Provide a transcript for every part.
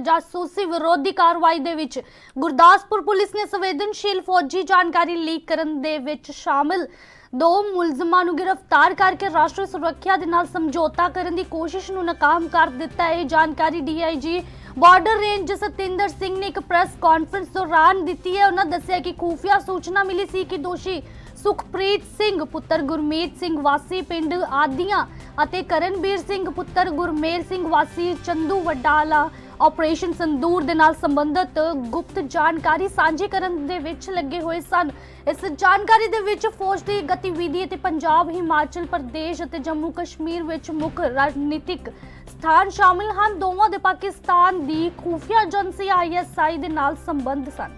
ਜਾਸੂਸੀ ਵਿਰੋਧੀ ਕਾਰਵਾਈ ਦੇ ਵਿੱਚ ਗੁਰਦਾਸਪੁਰ ਪੁਲਿਸ ਨੇ ਸੰਵੇਦਨਸ਼ੀਲ ਫੌਜੀ ਜਾਣਕਾਰੀ ਲੀਕ ਕਰਨ ਦੇ ਵਿੱਚ ਸ਼ਾਮਿਲ ਦੋ ਮੁਲਜ਼ਮਾਂ ਨੂੰ ਗ੍ਰਿਫਤਾਰ ਕਰਕੇ ਰਾਸ਼ਟਰੀ ਸੁਰੱਖਿਆ ਦੇ ਨਾਲ ਸਮਝੌਤਾ ਕਰਨ ਦੀ ਕੋਸ਼ਿਸ਼ ਨੂੰ ਨਾਕਾਮ ਕਰ ਦਿੱਤਾ। ਇਹ ਜਾਣਕਾਰੀ DIG border range Satinder Singh ਨੇ ਇੱਕ ਪ੍ਰੈਸ ਕਾਨਫਰੰਸ ਦੌਰਾਨ ਦਿੱਤੀ ਹੈ। ਉਹਨਾਂ ਦੱਸਿਆ ਕਿ ਖੂਫੀਆ ਸੂਚਨਾ ਮਿਲੀ ਸੀ ਕਿ ਦੋਸ਼ੀ ਸੁਖਪ੍ਰੀਤ ਸਿੰਘ, ਪੁੱਤਰ ਗੁਰਮੀਤ ਸਿੰਘ ਵਾਸੀ, ਪਿੰਡ ਆਦੀਆਂ ਅਤੇ ਕਰਨਬੀਰ ਸਿੰਘ, ਪੁੱਤਰ ਗੁਰਮੇਲ ਸਿੰਘ ਵਾਸੀ, ਚੰਦੂ ਵੱਡਾਲਾ ਆਪਰੇਸ਼ਨ ਸੰਦੂਰ ਦੇ ਨਾਲ ਸੰਬੰਧਿਤ ਗੁਪਤ ਜਾਣਕਾਰੀ ਸਾਂਝੀ ਕਰਨ ਦੇ ਵਿੱਚ ਲੱਗੇ ਹੋਏ ਸਨ। ਇਸ ਜਾਣਕਾਰੀ ਦੇ ਵਿੱਚ ਫੌਜ ਦੀ ਗਤੀਵਿਧੀ ਅਤੇ ਪੰਜਾਬ, ਹਿਮਾਚਲ ਪ੍ਰਦੇਸ਼ ਅਤੇ ਜੰਮੂ ਕਸ਼ਮੀਰ ਵਿੱਚ ਮੁੱਖ ਰਾਜਨੀਤਿਕ ਸਥਾਨ ਸ਼ਾਮਿਲ ਹਨ। ਦੋਵਾਂ ਦੇ ਪਾਕਿਸਤਾਨ ਦੀ ਖੂਫੀਆ ਏਜੰਸੀ ਆਈਐਸਆਈ ਦੇ ਨਾਲ ਸੰਬੰਧ ਸਨ।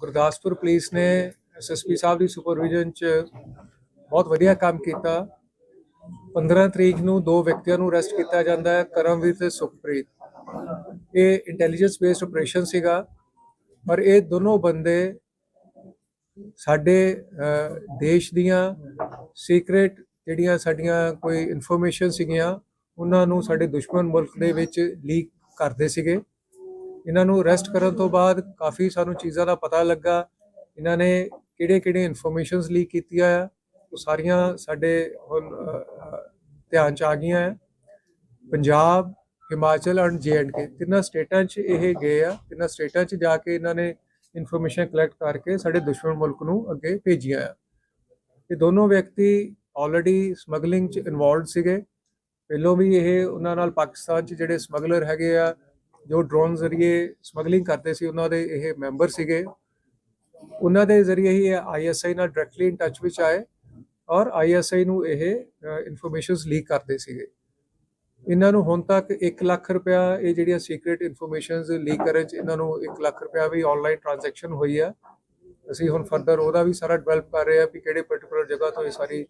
ਗੁਰਦਾਸਪੁਰ ਪੁਲਿਸ ਨੇ ਐਸਐਸਪੀ ਸਾਹਿਬ ਦੀ ਸੁਪਰਵਿਜ਼ਨ 'ਚ ਬਹੁਤ ਵਧੀਆ ਕੰਮ ਕੀਤਾ। 15 ਤਰੀਕ ਨੂੰ ਦੋ ਵਿਅਕਤੀਆਂ ਨੂੰ ਅਰੈਸਟ ਕੀਤਾ ਜਾਂਦਾ ਹੈ, ਕਰਮਵੀਰ ਤੇ ਸੁਖਪ੍ਰੀਤ। ਇਹ ਇੰਟੈਲੀਜੈਂਸ ਬੇਸਡ ਆਪਰੇਸ਼ਨ ਸੀਗਾ, ਪਰ ਇਹ ਦੋਨੋਂ ਬੰਦੇ ਸਾਡੇ ਦੇਸ਼ ਦੀਆਂ ਸੀਕ੍ਰੇਟ ਜਿਹੜੀਆਂ ਸਾਡੀਆਂ ਕੋਈ ਇਨਫੋਰਮੇਸ਼ਨ ਸੀਗੀਆਂ, ਉਹਨਾਂ ਨੂੰ ਸਾਡੇ ਦੁਸ਼ਮਣ ਮੁਲਕ ਦੇ ਵਿੱਚ ਲੀਕ ਕਰਦੇ ਸੀਗੇ। ਇਹਨਾਂ ਨੂੰ ਅਰੈਸਟ ਕਰਨ ਤੋਂ ਬਾਅਦ ਕਾਫੀ ਸਾਨੂੰ ਚੀਜ਼ਾਂ ਦਾ ਪਤਾ ਲੱਗਾ, ਇਹਨਾਂ ਨੇ ਕਿਹੜੇ-ਕਿਹੜੇ ਇਨਫੋਰਮੇਸ਼ਨਸ ਲੀਕ ਕੀਤੀਆਂ ਆ ਉਹ ਸਾਰੀਆਂ ਸਾਡੇ ਹੁਣ ਧਿਆਨ ਚ ਆ ਗਈਆਂ ਆ। ਪੰਜਾਬ, ਹਿਮਾਚਲ ਐਂਡ ਕੇ ਤਿੰਨਾਂ ਸਟੇਟਾਂ 'ਚ ਇਹ ਗਏ ਆ। ਤਿੰਨਾਂ ਸਟੇਟਾਂ 'ਚ ਜਾ ਕੇ ਇਹਨਾਂ ਨੇ ਇਨਫੋਰਮੇਸ਼ਨ ਕਲੈਕਟ ਕਰਕੇ ਸਾਡੇ ਦੁਸ਼ਮਣ ਮੁਲਕ ਨੂੰ ਅੱਗੇ ਭੇਜੀਆਂ ਆ। ਇਹ ਦੋਨੋਂ ਵਿਅਕਤੀ ਆਲਰੇਡੀ ਸਮਗਲਿੰਗ 'ਚ ਇਨਵੋਲਡ ਸੀਗੇ। ਪਹਿਲੋਂ ਵੀ ਇਹ ਉਹਨਾਂ ਨਾਲ ਪਾਕਿਸਤਾਨ 'ਚ ਜਿਹੜੇ ਸਮਗਲਰ ਹੈਗੇ ਆ, ਜੋ ਡਰੋਨ ਜ਼ਰੀਏ ਸਮਗਲਿੰਗ ਕਰਦੇ ਸੀ, ਉਹਨਾਂ ਦੇ ਇਹ ਮੈਂਬਰ ਸੀਗੇ। ਉਹਨਾਂ ਦੇ ਜ਼ਰੀਏ ਹੀ ਆਈਐਸਆਈ ਨਾਲ ਡਾਇਰੈਕਟਲੀ ਇਨ ਟੱਚ ਵਿੱਚ ਆਏ। ਔਰ ਆਈਐਸਆਈ ਨੂੰ ਇਹ ਇਨਫੋਰਮੇਸ਼ਨਸ ਲੀਕ ਕਰਦੇ ਸੀਗੇ। ਇਹਨਾਂ ਨੂੰ ਹੁਣ ਤੱਕ 1 ਲੱਖ ਰੁਪਇਆ ਇਹ ਜਿਹੜੀਆਂ ਸੀਕ੍ਰੀਟ ਇਨਫੋਰਮੇਸ਼ਨਸ ਲੀਕ ਕਰਨ ਚ ਇਹਨਾਂ ਨੂੰ 1 ਲੱਖ ਰੁਪਇਆ ਵੀ ਆਨਲਾਈਨ ਟ੍ਰਾਂਜੈਕਸ਼ਨ ਹੋਈ ਆ। ਅਸੀਂ ਹੁਣ ਫਰਦਰ ਉਹਦਾ ਵੀ ਸਾਰਾ ਡਿਵੈਲਪ ਕਰ ਰਹੇ ਆ ਵੀ ਕਿਹੜੇ ਪਾਰਟਿਕੂਲਰ ਜਗ੍ਹਾ ਤੋਂ ਇਹ ਸਾਰੀ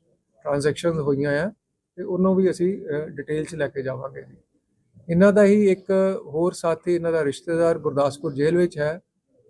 ਟ੍ਰਾਂਜੈਕਸ਼ਨਸ ਹੋਈਆਂ ਆ ਤੇ ਉਹਨੂੰ ਵੀ ਅਸੀਂ ਡਿਟੇਲ ਚ ਲੈ ਕੇ ਜਾਵਾਂਗੇ ਜੀ। ਇਹਨਾਂ ਦਾ ਹੀ ਇੱਕ ਹੋਰ ਸਾਥੀ, ਇਹਨਾਂ ਦਾ ਰਿਸ਼ਤੇਦਾਰ ਗੁਰਦਾਸਪੁਰ ਜੇਲ੍ਹ ਵਿੱਚ ਹੈ।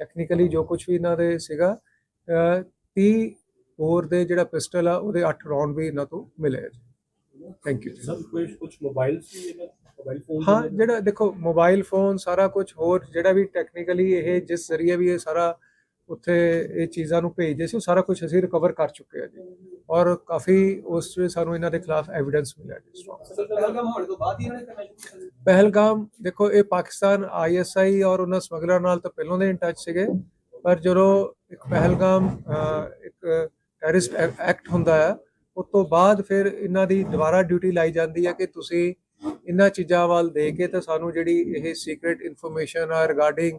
ਟੈਕਨੀਕਲੀ ਜੋ ਕੁਝ ਵੀ ਇਹਨਾਂ ਦੇ ਸੀਗਾ ਅਹ 30 ਹੋਰ ਦੇ ਜਿਹੜਾ ਪਿਸਟਲ ਆ ਉਹਦੇ 8 ਰਾਉਂਡ ਵੀ ਇਹਨਾਂ ਤੋਂ ਮਿਲੇ ਥੈਂਕ ਯੂ ਸਰ ਕੁਝ ਕੁਝ ਮੋਬਾਈਲ ਸੀ ਇਹਨਾਂ ਮੋਬਾਈਲ ਫੋਨ ਹਾਂ ਜਿਹੜਾ ਦੇਖੋ ਮੋਬਾਈਲ ਫੋਨ ਸਾਰਾ ਕੁਝ ਹੋਰ ਜਿਹੜਾ ਵੀ ਟੈਕਨੀਕਲੀ ਇਹ ਜਿਸ ਜ਼ਰੀਏ ਵੀ ਇਹ ਸਾਰਾ ਉੱਥੇ ਇਹ ਚੀਜ਼ਾਂ ਨੂੰ ਭੇਜਦੇ ਸੀ ਉਹ ਸਾਰਾ ਕੁਝ ਅਸੀਂ ਰਿਕਵਰ ਕਰ ਚੁੱਕੇ ਹਾਂ ਜੀ। ਔਰ ਕਾਫੀ ਉਸ ਵਿੱਚ ਸਾਨੂੰ ਇਹਨਾਂ ਦੇ ਖਿਲਾਫ ਐਵੀਡੈਂਸ ਮਿਲਿਆ ਜੀ ਪਹਿਲਗਾਮ ਹੋਣ ਤੋਂ ਬਾਅਦ ਹੀ ਇਹਨਾਂ ਨੇ ਕਰਨਾ ਸ਼ੁਰੂ ਕਰ ਦਿੱਤਾ ਪਹਿਲਗਾਮ ਦੇਖੋ ਇਹ ਪਾਕਿਸਤਾਨ ਆਈਐਸਆਈ ਔਰ ਉਹਨਾਂ ਸਮਗਲਰਾਂ ਨਾਲ ਤਾਂ ਪਹਿਲਾਂ ਦੇ ਇਨ ਟੱਚ ਸੀਗੇ ਪਰ ਜਦੋਂ ਇੱਕ ਪਹਿਲਗਾਮ ਇੱਕ ਟੈਰਰਿਸਟ ਐਕਟ ਹੁੰਦਾ ਆ ਉਸ ਤੋਂ ਬਾਅਦ ਫਿਰ ਇਹਨਾਂ ਦੀ ਦੁਬਾਰਾ ਡਿਊਟੀ ਲਾਈ ਜਾਂਦੀ ਹੈ ਕਿ ਤੁਸੀਂ ਇਹਨਾਂ ਚੀਜ਼ਾਂ ਵੱਲ ਦੇ ਕੇ ਤਾਂ ਸਾਨੂੰ ਜਿਹੜੀ ਇਹ ਸੀਕ੍ਰੀਟ ਇਨਫੋਰਮੇਸ਼ਨ ਆ regarding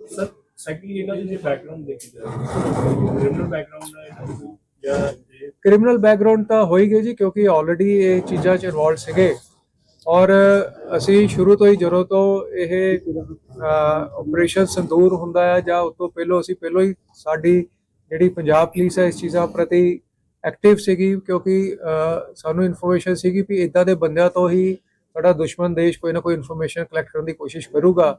ਸਰ ਸੈਕੰਡਲੀ ਇਹਨਾਂ ਦੇ ਜੇ ਬੈਕਗ੍ਰਾਉਂਡ ਦੇਖੀ ਜਾਏ ਕ੍ਰਿਮੀਨਲ ਬੈਕਗ੍ਰਾਉਂਡ ਹੈ ਇਹਨਾਂ ਦਾ ਜਾਂ ਇਹ ਕ੍ਰਿਮੀਨਲ ਬੈਕਗ੍ਰਾਉਂਡ ਤਾਂ ਹੋ ਹੀ ਗਈ ਜੀ, ਕਿਉਂਕਿ ਆਲਰੇਡੀ ਇਹ ਚੀਜ਼ਾਂ 'ਚ ਇਨਵੋਲਡ ਸੀਗੇ। ਔਰ ਅਸੀਂ ਸ਼ੁਰੂ ਤੋਂ ਹੀ ਜਦੋਂ ਤੋਂ ਇਹ ਆਪਰੇਸ਼ਨ ਸੰਦੂਰ ਹੁੰਦਾ ਹੈ ਜਾਂ ਉਸ ਤੋਂ ਪਹਿਲਾਂ ਅਸੀਂ ਪਹਿਲਾਂ ਹੀ ਸਾਡੀ ਜਿਹੜੀ ਪੰਜਾਬ ਪੁਲਿਸ ਹੈ, ਇਸ ਚੀਜ਼ਾਂ ਪ੍ਰਤੀ ਐਕਟਿਵ ਸੀਗੀ, ਕਿਉਂਕਿ ਸਾਨੂੰ ਇਨਫੋਰਮੇਸ਼ਨ ਸੀਗੀ ਵੀ ਇਦਾਂ ਦੇ ਬੰਦਿਆਂ ਤੋਂ ਹੀ ਸਾਡਾ ਦੁਸ਼ਮਣ ਦੇਸ਼ ਕੋਈ ਨਾ ਕੋਈ ਇਨਫੋਰਮੇਸ਼ਨ ਕਲੈਕਟ ਕਰਨ ਦੀ ਕੋਸ਼ਿਸ਼ ਕਰੂਗਾ।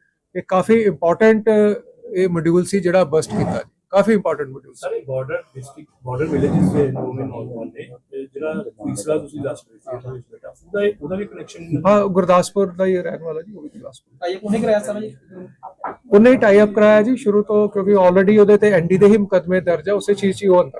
ਇਹ ਕਾਫੀ ਇੰਪੋਰਟੈਂਟ ਇਹ ਮੋਡਿਊਲ ਸੀ ਜਿਹੜਾ ਬਸਟ ਕੀਤਾ ਜੀ। ਕਾਫੀ ਇੰਪੋਰਟੈਂਟ ਮੋਡਿਊਲ ਸੀ। ਸਾਰੇ ਬਾਰਡਰ ਡਿਸਟ੍ਰਿਕਟ ਬਾਰਡਰ ਵਿਲੇजेस ਦੇ ਦੋਵੇਂ ਨੌਜਵਾਨ ਨੇ ਜਿਹੜਾ ਤੀਸਰਾ ਤੁਸੀਂ ਦੱਸ ਰਹੇ ਸੀ ਬੇਟਾ। ਉਹਦਾ ਉਹਦਾ ਵੀ ਕਨੈਕਸ਼ਨ ਹਾਂ ਗੁਰਦਾਸਪੁਰ ਦਾ ਹੀ ਰਹਿਣ ਵਾਲਾ ਜੀ ਉਹ ਵੀ ਗੁਰਦਾਸਪੁਰ। ਭਾਈ ਕੋਨੇ ਕਰਾਇਆ ਸਰ ਜੀ? ਉਹਨੇ ਹੀ ਟਾਈ ਅਪ ਕਰਾਇਆ ਜੀ ਸ਼ੁਰੂ ਤੋਂ ਕਿਉਂਕਿ ਆਲਰੇਡੀ ਉਹਦੇ ਤੇ ਐਨਡੀ ਦੇ ਹੀ ਮੁਕਦਮੇ ਦਰਜ ਹੈ ਉਸੇ ਚੀਜ਼ 'ਚ ਹੀ ਉਹ ਅੰਦਰ